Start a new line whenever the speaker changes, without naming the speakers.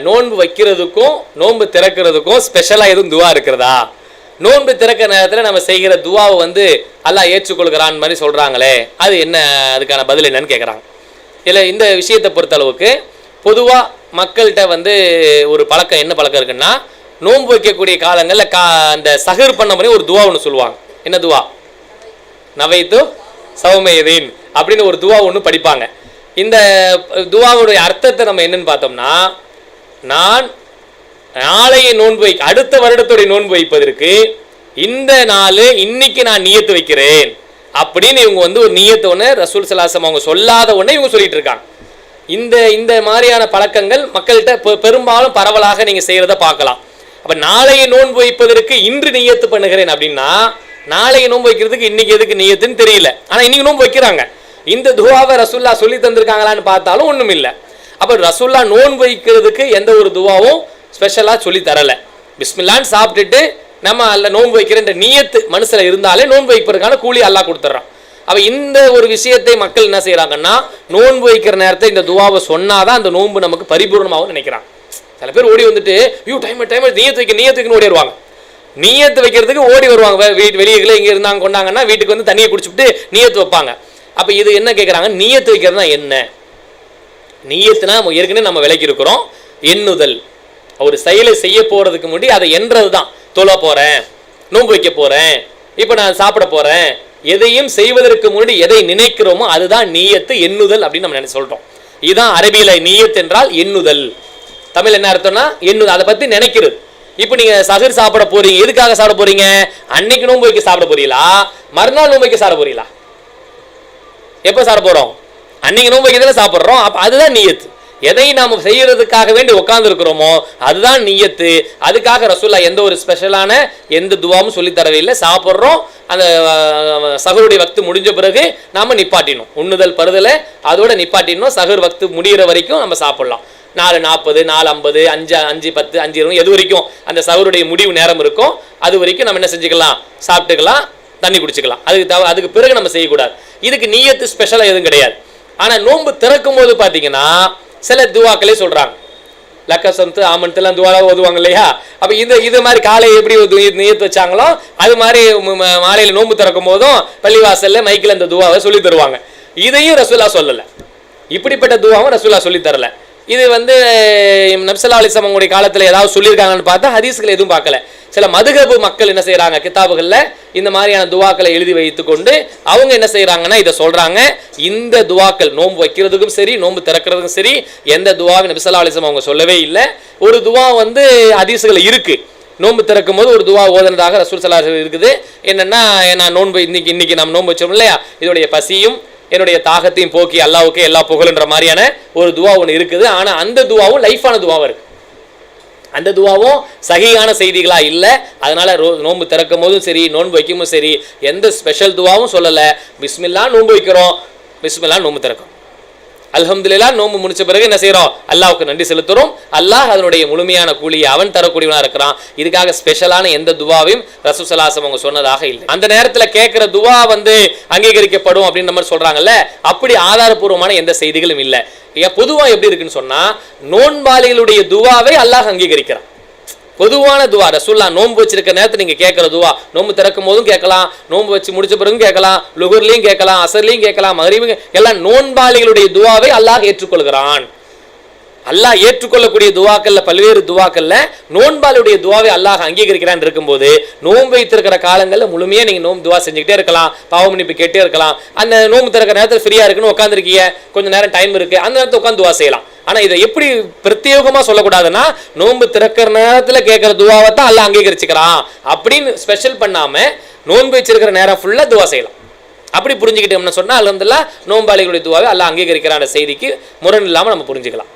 நோன்பு வைக்கிறதுக்கும் நோன்பு திறக்கிறதுக்கும் ஸ்பெஷலாக எதுவும் துவா இருக்கிறதா? நோன்பு திறக்கிற நேரத்தில் நம்ம செய்கிற துவாவை வந்து எல்லாம் ஏற்றுக்கொள்கிறான் மாதிரி சொல்கிறாங்களே அது என்ன அதுக்கான பதில் என்னன்னு கேட்குறாங்க இல்லை இந்த விஷயத்தை பொறுத்தளவுக்கு பொதுவாக மக்கள்கிட்ட வந்து ஒரு பழக்கம் என்ன பழக்கம் இருக்குன்னா நோன்பு வைக்கக்கூடிய காலங்களில் கா அந்த சகர் பண்ண மாதிரி ஒரு துவா ஒன்று சொல்லுவாங்க. என்ன துவா? நவைத்து சௌமயதீன் அப்படின்னு ஒரு துவா ஒன்று படிப்பாங்க. இந்த துவாவுடைய அர்த்தத்தை நம்ம என்னன்னு பார்த்தோம்னா நான் நாளைய நோன்பு வை அடுத்த வருடத்துடைய நோன்பு வைப்பதற்கு இந்த நாள் இன்னைக்கு நான் நியத்து வைக்கிறேன். அப்படின்னு இவங்க வந்து ஒரு நியத்தை ஒன்று ரசூல் சலாசம் அவங்க சொல்லாத ஒன்று இவங்க சொல்லிட்டு இருக்காங்க. இந்த இந்த மாதிரியான பழக்கங்கள் மக்கள்கிட்ட பெ- பெரும்பாலும் பரவலாக நீங்கள் செய்கிறத பார்க்கலாம். அப்போ நாளைய நோன்பு வைப்பதற்கு இன்று நியத்து பண்ணுகிறேன் அப்படின்னா நாளைய நோன்பு வைக்கிறதுக்கு இன்னைக்கு எதுக்கு நியத்துன்னு தெரியல. ஆனால் இன்னைக்கு நோன்பு வைக்கிறாங்க. இந்த துவாவை ரசூல்லா சொல்லி தந்திருக்காங்களான்னு பார்த்தாலும் ஒன்றும் இல்லை அப்போ ரசுல்லா நோன்பு வைக்கிறதுக்கு எந்த ஒரு துவாவும் ஸ்பெஷலாக சொல்லி தரல. பிஸ்மில்லான்னு சாப்பிட்டுட்டு நம்ம அல்ல நோன்பு வைக்கிறன்ற நியத்து மனசில் இருந்தாலே நோன்பு வைப்பதற்கான கூலி அல்லா கொடுத்துட்றான். அப்போ இந்த ஒரு விஷயத்தை மக்கள் என்ன செய்கிறாங்கன்னா நோன்பு வைக்கிற நேரத்தை இந்த துவாவை சொன்னாதான் அந்த நோன்பு நமக்கு பரிபூர்ணமாகவும் நினைக்கிறாங்க சில பேர் ஓடி வந்துட்டு ஐயோ டைம் டைம் நீயத்து வைக்க நீயத்து வைக்கணும்னு ஓடி வருவாங்க. நீயத்து வைக்கிறதுக்கு ஓடி வருவாங்க. வீட்டு வெளியே இங்கே இருந்தாங்க கொண்டாங்கன்னா வீட்டுக்கு வந்து தண்ணியை குடிச்சுட்டு நீயத்து வைப்பாங்க. அப்போ இது என்ன கேட்குறாங்க நீயத்து வைக்கிறதுனா என்ன? நீயத்துனா நம்ம ஏற்கனவே நம்ம விலைக்கு இருக்கிறோம். எண்ணுதல். ஒரு செயலை செய்ய போறதுக்கு முன்னாடி அதை எண்றது தான் தொழ போறேன் நோன்பு வைக்க போறேன் இப்போ நான் சாப்பிட போறேன். எதையும் செய்வதற்கு முன்னாடி எதை நினைக்கிறோமோ அதுதான் நீயத்து எண்ணுதல் அப்படின்னு நம்ம நினை சொல்றோம். இதுதான் அரபியில நீயத் என்றால் எண்ணுதல். தமிழ் என்ன அர்த்தம்னா எண்ணுதல் அதை பத்தி நினைக்கிறது. இப்போ நீங்க சகர் சாப்பிட போறீங்க எதுக்காக சாப்பிட போறீங்க? அன்னைக்கு நோன்பு வைக்க சாப்பிட போறீங்களா? மறுநாள் நோன்பு வைக்க சாப்பிட போறீங்களா? எப்போ சாப்பிட போகிறோம் அன்னைக்கு நோன்பு வைக்க சாப்பிட்றோம். அப்போ அதுதான் நீயத்து. எதை நாம் செய்யறதுக்காக வேண்டி உட்காந்துருக்கிறோமோ அதுதான் நீயத்து. அதுக்காக ரசூல்லா எந்த ஒரு ஸ்பெஷலான எந்த துவாவும் சொல்லி தரவில்லை. சாப்பிட்றோம். அந்த சகருடைய வக்து முடிஞ்ச பிறகு நாம் நிப்பாட்டினோம் உண்ணுதல் பருதலை அதோட நிப்பாட்டினோம் சகர் வக்து முடிகிற வரைக்கும் நம்ம சாப்பிட்லாம். நாலு நாற்பது நாலு ஐம்பது அஞ்சு அஞ்சு பத்து அஞ்சு இருபது எது வரைக்கும் அந்த சகருடைய முடிவு நேரம் இருக்கும் அது வரைக்கும் நம்ம என்ன செஞ்சுக்கலாம்? சாப்பிட்டுக்கலாம். தண்ணி குடிச்சுக்கலாம். அதுக்கு தவ அதுக்கு பிறகு நம்ம செய்யக்கூடாது. இதுக்கு நீயத்து ஸ்பெஷலாக எதுவும் கிடையாது. ஆனால் நோன்பு திறக்கும் போது பார்த்தீங்கன்னா சில துவாக்களே சொல்கிறாங்க லக்கசந்து ஆமன்த்துலாம் துவாலாக ஓதுவாங்க இல்லையா? அப்போ இந்த இது மாதிரி காலை எப்படி நியத்து வச்சாங்களோ அது மாதிரி மாலையில் நோன்பு திறக்கும் போதும் பள்ளிவாசலில் மைக்கில் இந்த துவாவை சொல்லி தருவாங்க. இதையும் ரசூலா சொல்லலை. இப்படிப்பட்ட துவாவும் ரசூலா சொல்லி தரலை. இது வந்து நப்சல்லா அலிஸ்லாம் அவங்களுடைய காலத்தில் ஏதாவது சொல்லியிருக்காங்கன்னு பார்த்தா ஹதீஸ்கள் எதுவும் பார்க்கல. சில மதுகபு மக்கள் என்ன செய்கிறாங்க கிதாபுகளில் இந்த மாதிரியான துவாக்களை எழுதி வைத்துக்கொண்டு அவங்க என்ன செய்கிறாங்கன்னா இதை சொல்கிறாங்க இந்த துவாக்கள் நோன்பு வைக்கிறதுக்கும் சரி நோன்பு திறக்கிறதுக்கும் சரி எந்த துவாவும் நபிசல்லா அலிஸ்லாம் அவங்க சொல்லவே இல்லை. ஒரு துவா வந்து ஹதீஸுகள் இருக்குது நோன்பு திறக்கும் போது ஒரு துவா ஓதுனதாக ரசூல் சல்லா இருக்குது. என்னென்னா நான் நோன்பு இன்னைக்கு இன்னைக்கு நம்ம நோன்பு வச்சோம் இல்லையா? இதோடைய பசியும் என்னுடைய தாகத்தையும் போக்கி அல்லாவுக்கு எல்லா புகழுன்ற மாதிரியான ஒரு துவா ஒன்று இருக்குது. ஆனால் அந்த துவாவும் லைஃபான துவாவும் இருக்கு. அந்த துவாவும் சகியான செய்திகளா இல்லை. அதனால ரோ நோன்பு திறக்கும் போதும் சரி நோன்பு வைக்கும் சரி எந்த ஸ்பெஷல் துவாவும் சொல்லலை. பிஸ்மில்லா நோன்பு வைக்கிறோம். பிஸ்மில்லா நோன்பு திறக்கும். அல்ஹம்துல்லா நோம்பு முடிச்ச பிறகு என்ன செய்யறோம் அல்லாவுக்கு நன்றி செலுத்துறோம். அல்லாஹ் அதனுடைய முழுமையான கூலியை அவன் தரக்கூடியவனா இருக்கிறான். இதுக்காக ஸ்பெஷலான எந்த துவாவையும் ரசூசலாசம் அவங்க சொன்னதாக இல்லை. அந்த நேரத்துல கேட்கிற துவா வந்து அங்கீகரிக்கப்படும் அப்படின்னு மாதிரி சொல்றாங்கல்ல அப்படி ஆதாரபூர்வமான எந்த செய்திகளும் இல்லை. பொதுவாக பொதுவா எப்படி இருக்குன்னு சொன்னா நோன்பாளிகளுடைய துவாவை அல்லாஹ் அங்கீகரிக்கிறான். பொதுவான துவா. ரசுல்லா நோன்பு வச்சிருக்க நேரத்தில் நீங்க கேட்குற துவா. நோன்பு திறக்கும் போதும் கேட்கலாம். நோன்பு வச்சு முடிச்ச பிறகும் கேட்கலாம். லுகர்லையும் கேட்கலாம் அசர்லையும் கேட்கலாம் மகரீபும் எல்லாம் நோன்பாளிகளுடைய துவாவை அல்லாஹ் ஏற்றுக்கொள்கிறான். அல்லாஹ் ஏற்றுக்கொள்ளக்கூடிய துவாக்கள்ல பல்வேறு துவாக்கள்ல நோன்பாளுடைய துவாவை அல்லாஹ் அங்கீகரிக்கிறான் இருக்கும்போது நோன்பு வைத்திருக்கிற காலங்களில் முழுமையா நீங்க நோன்பு துவா செஞ்சுக்கிட்டே இருக்கலாம். பாவ மன்னிப்பு கேட்டே இருக்கலாம். அந்த நோன்பு திறக்கிற நேரத்தில் ஃப்ரீயா இருக்குன்னு உட்காந்துருக்கீங்க கொஞ்சம் நேரம் டைம் இருக்கு. அந்த நேரத்தில் உட்காந்து துவா செய்யலாம். ஆனால் இதை எப்படி பிரத்யேகமாக சொல்லக்கூடாதுன்னா நோன்பு திறக்கிற நேரத்தில் கேட்குற துவாவை தான் எல்லாம் அங்கீகரிச்சுக்கிறான். அப்படின்னு ஸ்பெஷல் பண்ணாமல் நோன்பு வச்சிருக்கிற நேரம் ஃபுல்லாக துவா செய்யலாம். அப்படி புரிஞ்சுக்கிட்டோம்னு சொன்னால் அலமதுல்லா நோன்பாளிகளுடைய துவாவை அல்லாஹ் அங்கீகரிக்கிறான செய்திக்கு முரண் இல்லாமல் நம்ம புரிஞ்சுக்கலாம்.